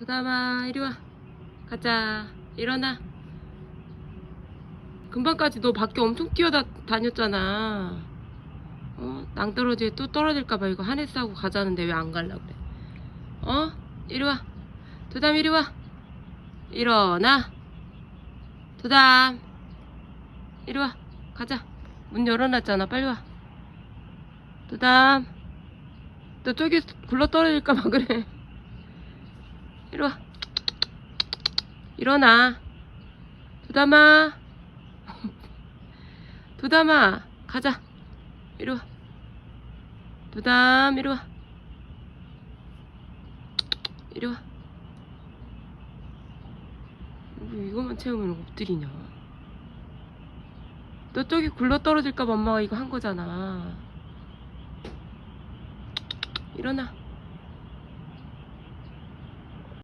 도담아 이리 와. 가자. 일어나. 금방까지 너 밖에 엄청 뛰어다녔잖아. 어? 낭떠러지에 또 떨어질까봐 이거 하네스 하고 가자는데 왜 안 갈라 그래? 어? 이리 와. 도담 이리 와. 일어나. 도담. 이리 와. 가자. 문 열어놨잖아. 빨리 와. 도담. 너 저기 굴러 떨어질까봐 그래 이리 와. 일어나. 도담아. 도담아 가자. 이리 와. 도담 이리 와. 이리 와. 왜 이거만 채우면 엎드리냐? 너 저기 굴러 떨어질까봐 엄마가 이거 한 거잖아. 일어나